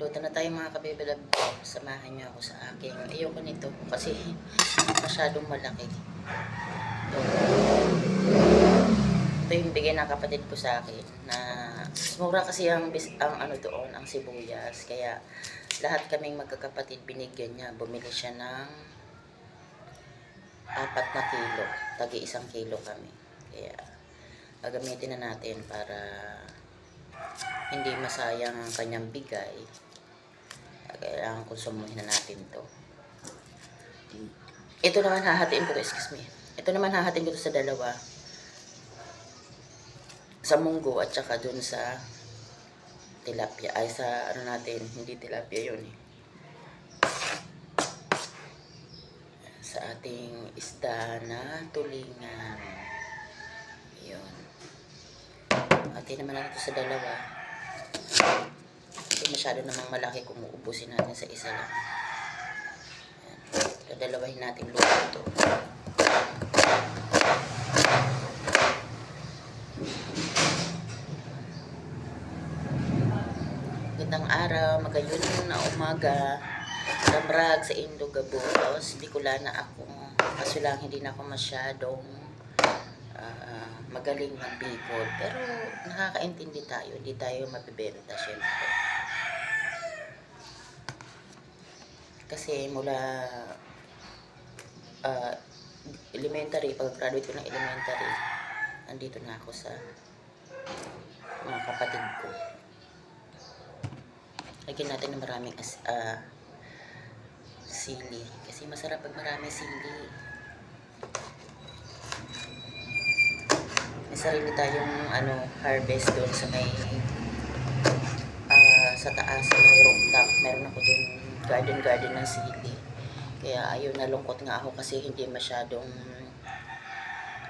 Luto na tayo mga kabibilab. Samahan niyo ako sa aking. Ayoko nito kasi masyadong malaki. Ito. Ito yung bigay ng kapatid ko sa akin na mura kasi ang, ang ano doon, ang sibuyas. Kaya lahat kaming magkakapatid binigyan niya. Bumili siya ng apat na kilo. Tagi isang kilo kami. Kaya gagamitin na natin para hindi masayang ang kanyang bigay. Kailangan konsumuhin na natin to. Ito naman hahatiin ko to, excuse me. Ito naman hahatiin ko to sa dalawa. Sa munggo at saka dun sa tilapia. Ay, sa ano natin, hindi tilapia yun eh. Sa ating isda na tulingan. Yun. Atin naman natin sa dalawa. Masyado namang malaki kung uubusin natin sa isa lang. Dadalawahin natin luto ito. Gandang araw, magayon na umaga. Damrag sa Indogabos. Bicolana ako. Kaso lang hindi na ako masyadong ah, magaling magbikod. Pero nakakaintindi tayo. Hindi tayo mabibenta syempre. Kasi mula ah, elementary, pag-graduate ko ng elementary, nandito na ako sa mga kapatid ko. Lagyan natin ng maraming as, ah, sili. Kasi masarap pag maraming sili. May sarili tayong ano, harvest doon sa may ah, sa taas may rooftop. Meron ako doon garden-garden ng sili. Kaya ayun, nalungkot nga ako kasi hindi masyadong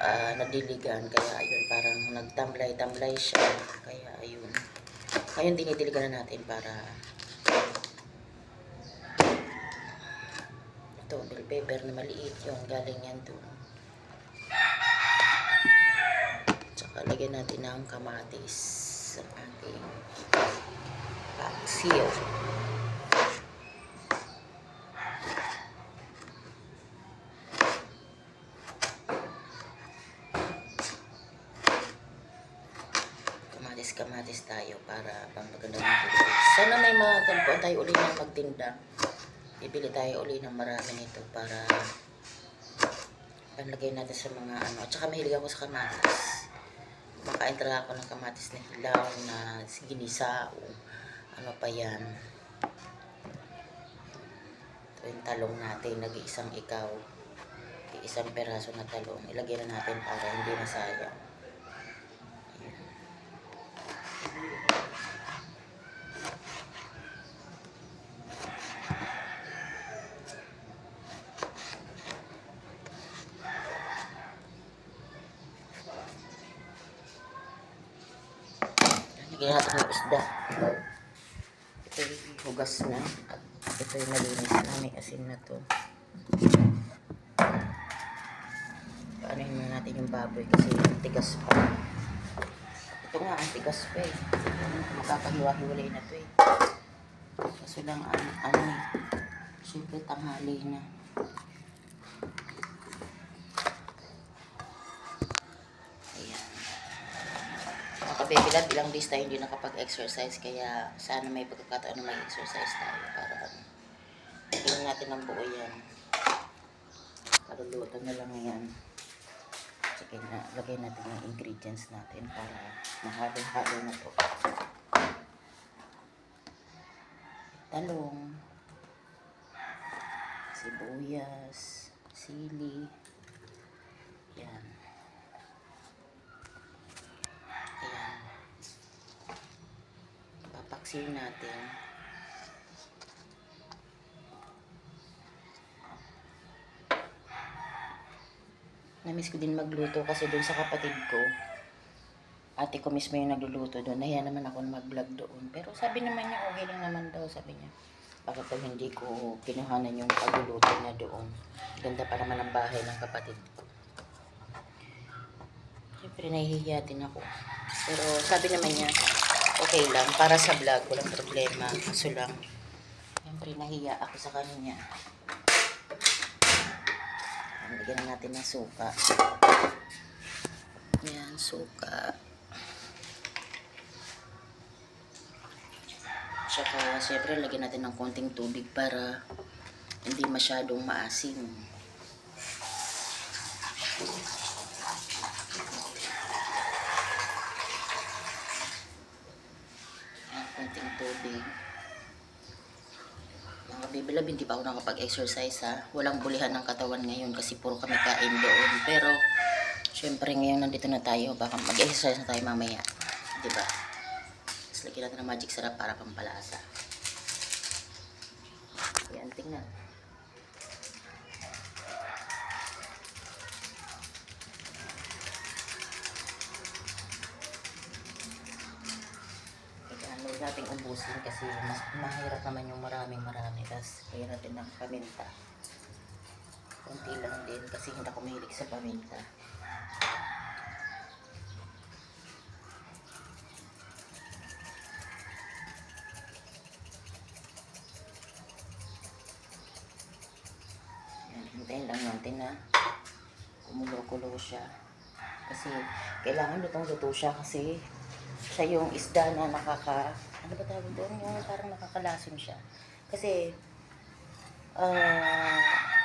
ah, nadiligan. Kaya ayun, parang nagtamlay-tamlay siya. Kaya ayun. Ngayon, dinidiligan na natin para ito, bell pepper na maliit yung galing yan doon. Tsaka lagyan natin ng kamatis sa ating paksiw. Tayo para pang maganda ng tubig. Sana may ganito tayo uli na magtinda. Bibili tayo uli ng marami nito para panlagay natin sa mga ano. At saka mahilig ako sa kamatis. Makain talaga ako ng kamatis na hilaw, na ginisa, o ano pa yan. Ito yung talong natin, nag-iisang ikaw. Isang peraso na talong. Ilagay na natin para hindi masayang. Ayan. Natin ng isda. Ito hugas na. Ito yung malinis na. May asin na to. Paanohin muna natin yung baboy kasi tigas pa. Ito nga, ang tigas pa eh. Makakahiwa-hiwalay na to eh. Kaso lang, ano, ano eh. Siyempre, tanghali na. Mga kabebilab, ilang days tayo hindi nakapag-exercise kaya sana may pagkakataon na mag-exercise tayo para ano. Tingnan natin ng buo yan. Kaluluto na lang yan. Sige na, lagay natin yung ingredients natin para mahalo-halo na to. Talong, sibuyas, sili, yan. Ayan. Papaksin natin. Namiss ko din magluto kasi doon sa kapatid ko. Ate ko mismo yung nagluluto doon. Nahiya naman ako na mag-vlog doon. Pero sabi naman niya, okay lang naman daw. Sabi niya, bakit daw hindi ko kinuhanan yung pagluluto niya doon. Ganda pa naman ang bahay ng kapatid ko. Siyempre, nahihiya din ako. Pero sabi naman niya, okay lang. Para sa vlog, walang problema. Kaso lang, siyempre nahiya ako sa kanya. Lagyan na natin ng suka. Yan, suka. Tsaka, siyempre, lagyan natin ng konting tubig para hindi masyadong maasim. Yan, konting tubig. Mga bibilab, hindi pa ako nakapag-exercise ha. Walang bulihan ng katawan ngayon kasi puro kami kain doon. Pero, syempre ngayon nandito na tayo. Baka mag-exercise na tayo mamaya. Diba? Tapos lagyan natin ng magic sarap para pampalasa. Yan, tingnan. Nating ubusin kasi mas mahirap naman yung maraming marami. Tapos kaya natin ng paminta. Kunti lang din kasi hindi ako mahilig sa paminta. Hintayin lang natin na kumulo-kulo siya. Kasi kailangan lutong-luto siya kasi siya yung isda na nakaka... Ano ba tawag doon? Yung parang nakakalason siya. Kasi ah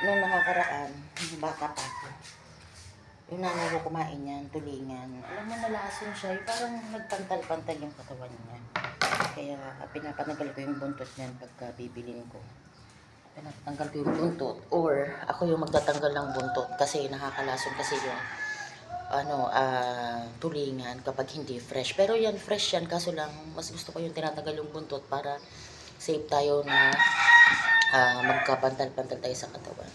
nung nakakaraan, bata pa ako, yung nanay ko kumain yan, tulingan. Alam mo, nalason siya. Yung parang nagpantal-pantal yung katawan niya. Kaya pinapanagal ko yung buntot niyan pagka bibilin ko. Pinapatanggal ko yung buntot. Or ako yung magtatanggal ng buntot kasi nakakalason kasi yung ano, ah, tulingan kapag hindi fresh. Pero yan, fresh yan. Kaso lang, mas gusto ko yung tinatanggal yung buntot para safe tayo na ah, magkapantal-pantal tayo sa katawan.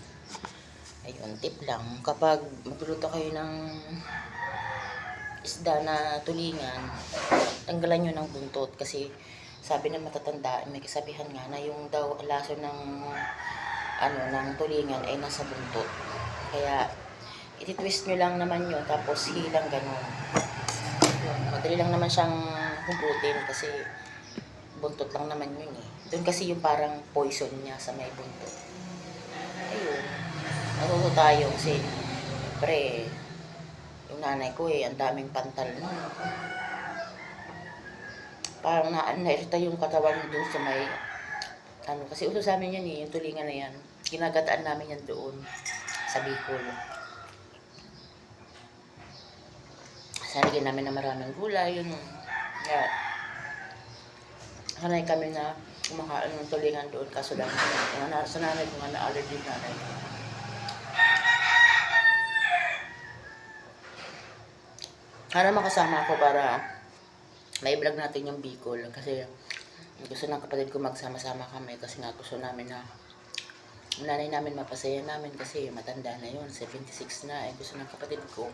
Ayun, tip lang. Kapag magluluto kayo ng isda na tulingan, tanggalan nyo ng buntot kasi sabi ng matatanda, may kasabihan nga na yung daw laso ng ano, ng tulingan ay nasa buntot. Kaya, ititwist nyo lang naman yun, tapos hilang ganun. Madali lang naman siyang hugutin kasi buntot lang naman yun eh. Doon kasi yung parang poison niya sa may buntot. Ayun. Natuto tayo kasi, pre, yung nanay ko eh, ang daming pantal nun. Parang na, nairita yung katawan doon sa may, ano, kasi uso sa amin yan eh, yung tulingan na yan. Ginagataan namin yan doon sa Bicol. Sanagin namin na maraming gulay, yun. Kaya, sanay kami na kumakain ng tulingan doon kaso lang na, sa nanay ko nga na allergy yung nanay ko. Sana makasama ako para may vlog natin yung Bicol kasi gusto ng kapatid ko magsama-sama kami kasi nga gusto namin na nanay namin mapasaya namin kasi matanda na yun, 76 na eh gusto ng kapatid ko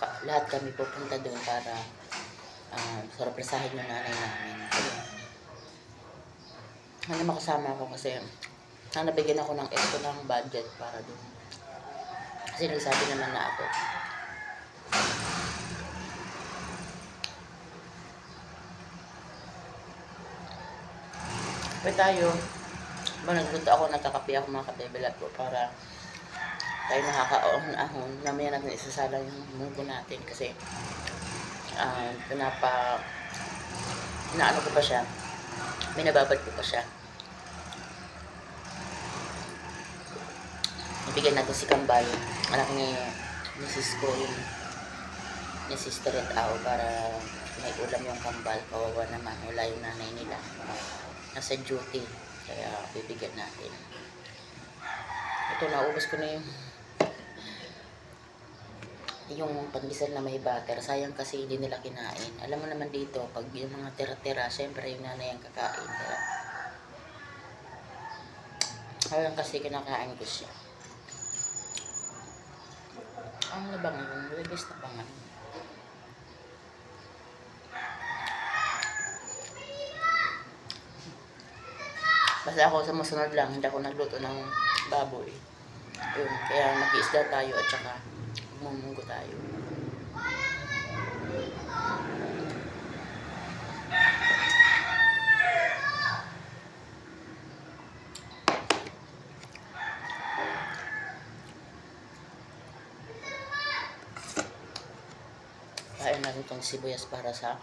lahat kami pupunta doon para uh, sorpresahin yung nanay namin. Sana makasama ako kasi sana bigyan ako ng extra ng budget para doon. Kasi nagsabi naman na ako. Pwede tayo. Ba, nagluto ako, nagkakape ako mga kabebelat ko para tayo nakakaahon-ahon. Mamaya natin isasala yung munggo natin kasi ah pinapa inaano ko pa siya. Binababad ko pa siya. Ibigyan natin si Kambal. Anak ni Mrs. ko yung ni Sister at Ao para may ulam yung kambal. Kawawa naman. Wala yung nanay nila. Nasa duty. Kaya bibigyan natin. Ito, naubos ko na yung yung pandesal na may butter. Sayang kasi hindi nila kinain. Alam mo naman dito, pag yung mga tira-tira, syempre yung nanay ang kakain. Kaya, sayang kasi kinakain ko siya. Ang labang yun, release na pangan. Basta ako sa masunod lang, hindi ako nagluto ng baboy. Yun, kaya mag-iisda tayo at saka Mumunggo tayo. Kain natin itong sibuyas para sa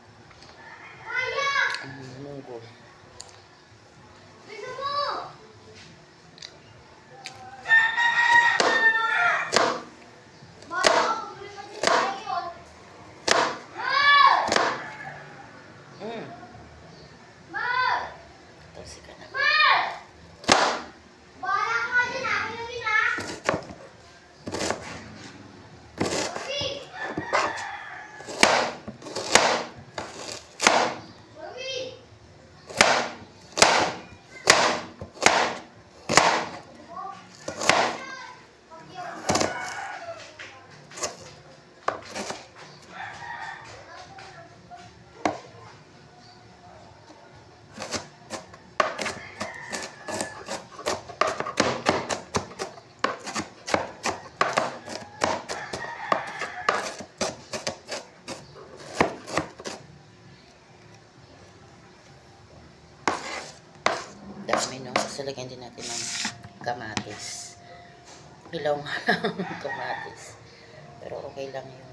Dami, no? Sasalagyan din natin ng kamatis. Hilaw nga lang ang kamatis. Pero okay lang yun.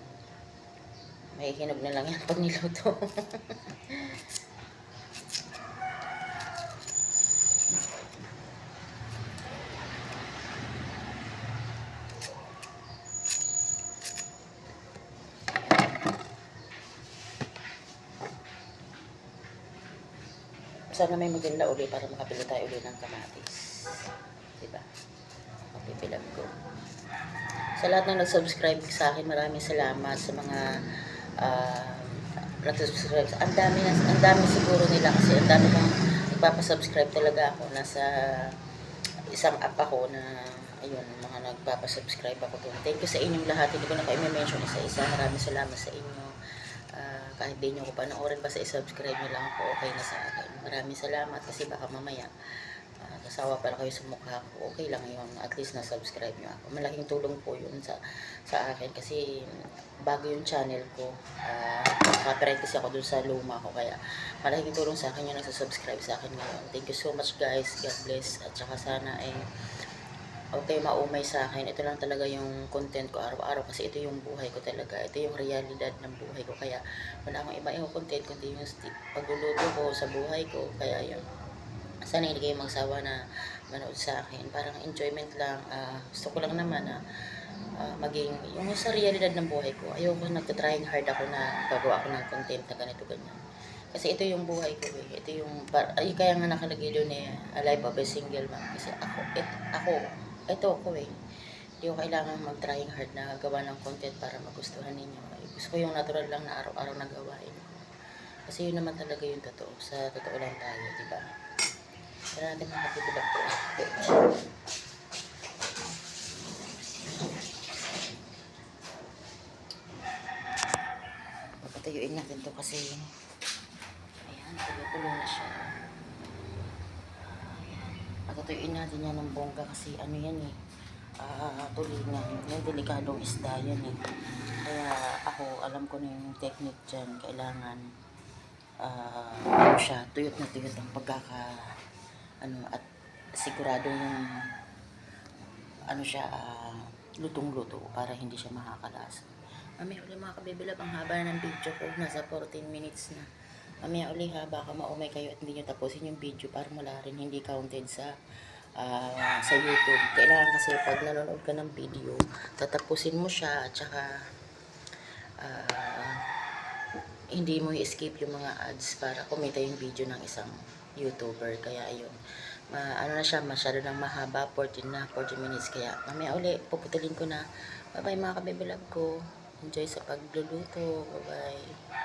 May hinog na lang yan pag niluto. Sana may maganda uli para makabili tayo uli ng kamatis. Diba? Mapipilag ko. Sa lahat na nag-subscribe sa akin, maraming salamat sa mga uh, nag-subscribe. Ang dami, na, ang dami siguro nila kasi ang dami kong nagpapasubscribe talaga ako. Nasa isang app ako na ayun, mga nagpapasubscribe ako doon. Thank you sa inyong lahat. Hindi ko na kayo mention isa-isa. Maraming salamat sa inyo. Ah, kahit di nyo ko panoorin basta i-subscribe nyo lang ako, okay na sa akin. Maraming salamat kasi baka mamaya uh, kasawa para kayo sa mukha ko, okay lang yun. At least na-subscribe nyo ako. Malaking tulong po yun sa, sa akin kasi bago yung channel ko, uh, copyright kasi ako dun sa luma ko. Kaya malaking tulong sa akin yung nagsasubscribe sa akin ngayon. Thank you so much guys. God bless. At saka sana ay okay maumay sa akin. Ito lang talaga yung content ko araw-araw kasi ito yung buhay ko talaga. Ito yung realidad ng buhay ko. Kaya wala akong iba yung content kundi yung pagluluto ko sa buhay ko. Kaya yun. Sana hindi kayo magsawa na manood sa akin. Parang enjoyment lang. ah, gusto ko lang naman na ah, maging yung sa realidad ng buhay ko. Ayoko nagtatrying hard ako na gagawa ako ng content na ganito ganyan. Kasi ito yung buhay ko eh. Ito yung, ay, kaya nga nakalagay doon eh, a life of a single mom. Kasi ako, et, ako, ito ako eh. Hindi ko kailangan mag-trying hard na gawa ng content para magustuhan ninyo. Eh, Gusto ko yung natural lang na araw-araw na gawain ko. Kasi yun naman talaga yung totoo. Sa totoo lang tayo, di ba? Kaya natin makatitulog ko. Papatayuin natin to kasi ayan, tulo-tulo na siya. Patutuyuin natin yan ng bongga kasi ano yan eh, ah tulingan. Yung delikadong isda yan eh. Kaya ako, alam ko na yung technique dyan. Kailangan, ano siya, tuyot na tuyot ang pagkaka, ano, at sigurado yung, ano siya, ah, lutong-luto para hindi siya makakalas. Mamaya uli mga kabibilab, ang haba ng video ko, nasa 14 minutes na. Mamaya uli ha, baka maumay kayo at hindi nyo tapusin yung video para wala rin hindi counted sa ah, sa YouTube. Kailangan kasi pag nanonood ka ng video, tatapusin mo siya at saka ah, hindi mo i-skip yung mga ads para kumita yung video ng isang YouTuber. Kaya ayun, ma, ano na siya, masyado nang mahaba, 14 na, 40 minutes. Kaya mamaya uli, puputulin ko na. Bye-bye mga kabibilab ko. Enjoy sa pagluluto. Bye-bye.